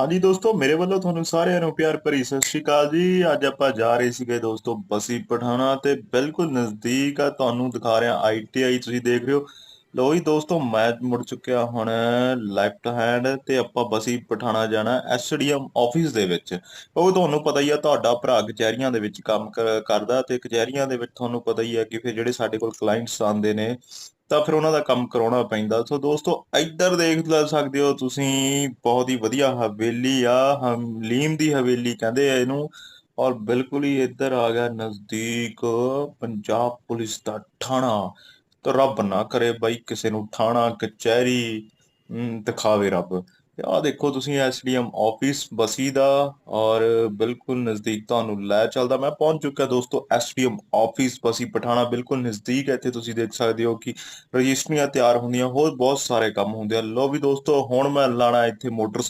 ਹਾਂਜੀ ਦੋਸਤੋ, ਮੇਰੇ ਵੱਲੋਂ ਤੁਹਾਨੂੰ ਸਾਰਿਆਂ ਨੂੰ ਪਿਆਰ ਭਰੀ ਸਤਿ ਸ਼੍ਰੀ ਅਕਾਲ ਜੀ। ਅੱਜ ਆਪਾਂ ਜਾ ਰਹੇ ਸੀਗੇ ਦੋਸਤੋ ਬਸੀ ਪਠਾਣਾ ਤੇ ਬਿਲਕੁਲ ਨਜ਼ਦੀਕ ਆ, ਤੁਹਾਨੂੰ ਦਿਖਾ ਰਿਹਾ ਆਈਟੀਆਈ ਤੁਸੀਂ ਦੇਖ ਰਹੇ ਹੋ। ਲੋ ਜੀ ਦੋਸਤੋ, ਮੈਂ ਮੁੜ ਚੁੱਕਿਆ ਹੁਣ ਲੈਫਟ ਹੈਂਡ ਤੇ ਆਪਾਂ ਬਸੀ ਪਠਾਣਾ ਜਾਣਾ ਐਸਡੀਐਮ ਆਫਿਸ ਦੇ ਵਿੱਚ। ਉਹ ਤੁਹਾਨੂੰ ਪਤਾ ਹੀ ਆ, ਤੁਹਾਡਾ ਭਰਾ ਕਚਹਿਰੀਆਂ ਦੇ ਵਿੱਚ ਕੰਮ ਕਰਦਾ ਤੇ ਕਚਹਿਰੀਆਂ ਦੇ ਵਿੱਚ ਤੁਹਾਨੂੰ ਪਤਾ ਹੀ ਆ ਕਿ ਫਿਰ ਜਿਹੜੇ ਸਾਡੇ ਕੋਲ ਕਲਾਇੰਟਸ ਆਉਂਦੇ ਨੇ ਤਾਂ ਫਿਰ ਉਹਨਾਂ ਦਾ ਕੰਮ ਕਰਾਉਣਾ ਪੈਂਦਾ। ਸੋ ਦੋਸਤੋ ਇੱਧਰ ਦੇਖ ਲੈ ਸਕਦੇ ਹੋ ਤੁਸੀਂ ਬਹੁਤ ਹੀ ਵਧੀਆ ਹਵੇਲੀ ਆ ਹਲੀਮ ਦੀ ਹਵੇਲੀ ਕਹਿੰਦੇ ਆ ਇਹਨੂੰ। ਔਰ ਬਿਲਕੁਲ ਹੀ ਇੱਧਰ ਆ ਗਿਆ ਨਜ਼ਦੀਕ ਪੰਜਾਬ ਪੁਲਿਸ ਦਾ ਥਾਣਾ ਤਾਂ ਰੱਬ ਨਾ ਕਰੇ ਬਾਈ ਕਿਸੇ ਨੂੰ ਥਾਣਾ ਕਚਹਿਰੀ ਹਮ, ਦਿਖਾਵੇ ਰੱਬ। ਤੇ ਆਹ ਦੇਖੋ ਤੁਸੀਂ ਐਸਡੀਐਮ ਆਫਿਸ ਬਸੀ ਦਾ ਔਰ ਬਿਲਕੁਲ ਨਜ਼ਦੀਕ ਤੁਹਾਨੂੰ ਲੈ ਚੱਲਦਾ। ਮੈਂ ਪਹੁੰਚ ਚੁੱਕਾ ਦੋਸਤੋ ਐਸਡੀਐਮ ਆਫਿਸ ਬਸੀ ਪਠਾਣਾ। ਬਿਲਕੁਲ ਨਜ਼ਦੀਕ ਹੈ, ਇੱਥੇ ਤੁਸੀਂ ਦੇਖ ਸਕਦੇ ਹੋ ਕਿ ਰਜਿਸਟਰੀਆਂ ਤਿਆਰ ਹੁੰਦੀਆਂ, ਹੋਰ ਬਹੁਤ ਸਾਰੇ ਕੰਮ ਹੁੰਦੇ ਆ। ਲੋ ਵੀ ਦੋਸਤੋ, ਹੁਣ ਮੈਂ ਲਾਣਾ ਇੱਥੇ ਮੋਟਰ